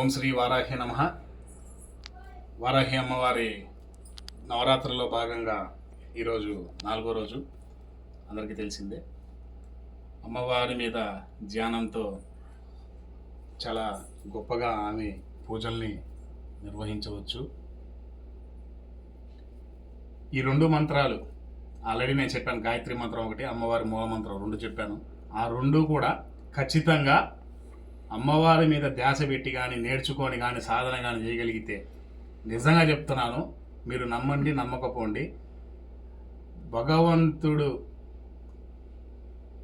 ఓం శ్రీ వారాహి నమ. వారాహి అమ్మవారి నవరాత్రుల్లో భాగంగా ఈరోజు నాలుగో రోజు అందరికీ తెలిసిందే. అమ్మవారి మీద ధ్యానంతో చాలా గొప్పగా ఆమె పూజల్ని నిర్వహించవచ్చు. ఈ రెండు మంత్రాలు ఆల్రెడీ నేను చెప్పాను గాయత్రి మంత్రం ఒకటి అమ్మవారి మూల మంత్రం రెండు చెప్పాను. ఆ రెండు కూడా ఖచ్చితంగా అమ్మవారి మీద ధ్యాస పెట్టి కానీ నేర్చుకొని కానీ సాధన కానీ చేయగలిగితే నిజంగా చెప్తున్నాను మీరు నమ్మండి నమ్మకపోండి. భగవంతుడు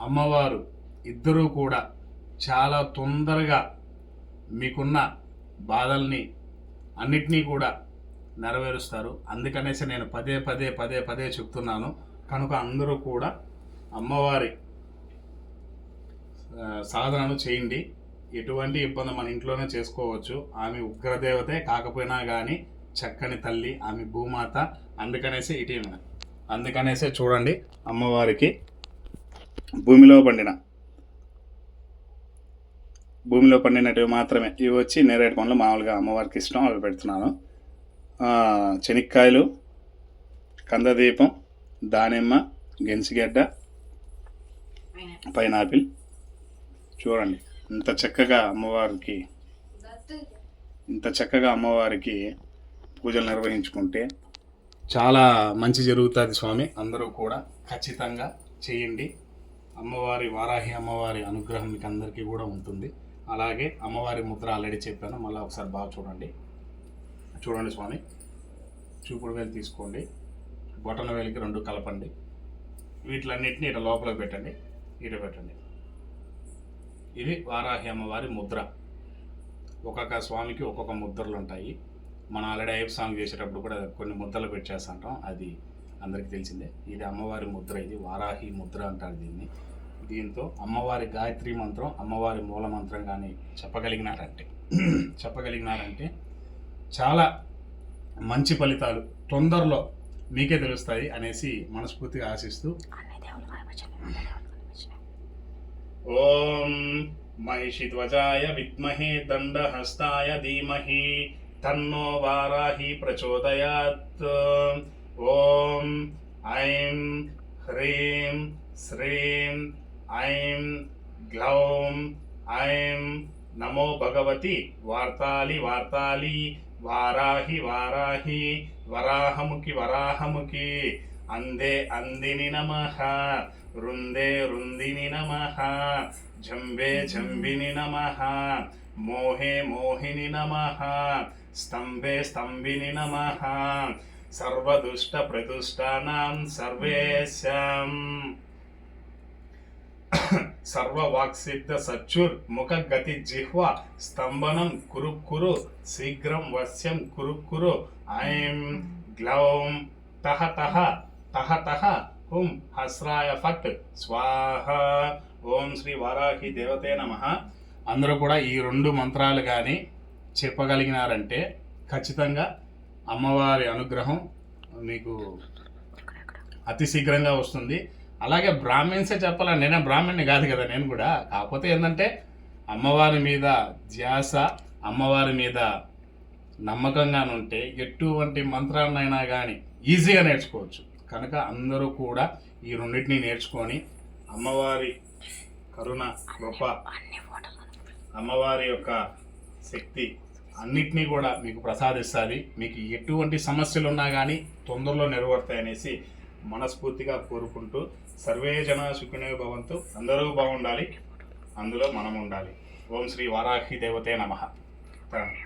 అమ్మవారు ఇద్దరూ కూడా చాలా తొందరగా మీకున్న బాధల్ని అన్నిటినీ కూడా నెరవేరుస్తారు. అందుకనేసి నేను పదే పదే పదే పదే చెప్తున్నాను. కనుక అందరూ కూడా అమ్మవారి సాధనను చేయండి. ఎటువంటి ఇబ్బంది మన ఇంట్లోనే చేసుకోవచ్చు. ఆమె ఉగ్రదేవతే కాకపోయినా కానీ చక్కని తల్లి ఆమె భూమాత అందుకనేసి ఇటీ అందుకనేసే చూడండి అమ్మవారికి భూమిలో పండిన భూమిలో పండినటివి మాత్రమే. ఇవి వచ్చి నేరేడు పండ్లు మామూలుగా అమ్మవారికి ఇష్టం అవి పెడుతున్నాను. చెనిక్కాయలు కందదీపం దానిమ్మ గెంసిగడ్డ పైనాపిల్. చూడండి. ఇంత చక్కగా అమ్మవారికి ఇంత చక్కగా అమ్మవారికి పూజలు నిర్వహించుకుంటే చాలా మంచి జరుగుతుంది స్వామి. అందరూ కూడా ఖచ్చితంగా చేయండి. అమ్మవారి వారాహి అమ్మవారి అనుగ్రహం మీకు అందరికీ కూడా ఉంటుంది. అలాగే అమ్మవారి ముద్ర ఆల్రెడీ చెప్పాను. మళ్ళీ ఒకసారి బాగా చూడండి. చూడండి స్వామి. చూపుడు వేలు తీసుకోండి. బొటన వేలికి రెండు కలపండి. వీటిలన్నింటినీ ఇట లోపల పెట్టండి. ఇట పెట్టండి. ఇది వారాహి అమ్మవారి ముద్ర. ఒక్కొక్క స్వామికి ఒక్కొక్క ముద్రలు ఉంటాయి మనం ఆల్రెడీ ఐప్ సాంగ్ చేసేటప్పుడు కూడా కొన్ని ముద్రలు పెట్టేస్తుంటాం. అది అందరికీ తెలిసిందే. ఇది అమ్మవారి ముద్ర ఇది వారాహి ముద్ర అంటారు దీన్ని. దీంతో అమ్మవారి గాయత్రి మంత్రం అమ్మవారి మూల మంత్రం కానీ చెప్పగలిగినారంటే చెప్పగలిగినారంటే చాలా మంచి ఫలితాలు తొందరలో మీకే తెలుస్తాయి అనేసి మనస్ఫూర్తిగా ఆశిస్తూ ఓం మహిషిధ్వజాయ విద్మహే దండహస్తాయ ధీమహి. తన్నో వారాహి ప్రచోదయాత్. ఓం ఐం హ్రీం శ్రీం ఐం గ్లౌం ఐం నమో భగవతి వార్తాలి వార్తాలి. వారాహి వారాహి వరాహముకి వరాహముకి. అందే అందిని నమః. వృందే వృందిని నమ జంబే జంబిని నమ మోహే మోహిని నమ స్తంభే స్తంభిని నమ సర్వదుష్ట ప్రదుష్టానాం సర్వేశం. సర్వవాక్సిద్ధ సచ్చుర్ ముఖ గతి జిహ్వ స్తంభనం కురు కురు శీఘ్రం వశ్యం కురు కురు ఐం గ్లౌం తహ తహ తహ తహ హుం హస్రాయ ఫట్. స్వాహ. ఓం శ్రీ వారాహి దేవతే నమ. అందరూ కూడా ఈ రెండు మంత్రాలు కానీ చెప్పగలిగినారంటే ఖచ్చితంగా అమ్మవారి అనుగ్రహం మీకు అతి శీఘ్రంగా వస్తుంది. అలాగే బ్రాహ్మిన్సే చెప్పాలని నేనే బ్రాహ్మణ్ణి కాదు కదా నేను కూడా. కాకపోతే ఏంటంటే అమ్మవారి మీద ధ్యాస అమ్మవారి మీద నమ్మకంగా ఉంటే ఎటువంటి మంత్రాన్నైనా కానీ ఈజీగా నేర్చుకోవచ్చు. కనుక అందరూ కూడా ఈ రెండింటిని నేర్చుకొని అమ్మవారి కరుణ కృప అమ్మవారి యొక్క శక్తి అన్నిటినీ కూడా మీకు ప్రసాదిస్తుంది. మీకు ఎటువంటి సమస్యలు ఉన్నా కానీ తొందరలో నెరవేరుతాయి అనేసి మనస్ఫూర్తిగా కోరుకుంటూ సర్వే జన సుఖినో భవంతు. అందరూ బాగుండాలి. అందులో మనం ఉండాలి ఓం శ్రీ వారాహి దేవతే నమ.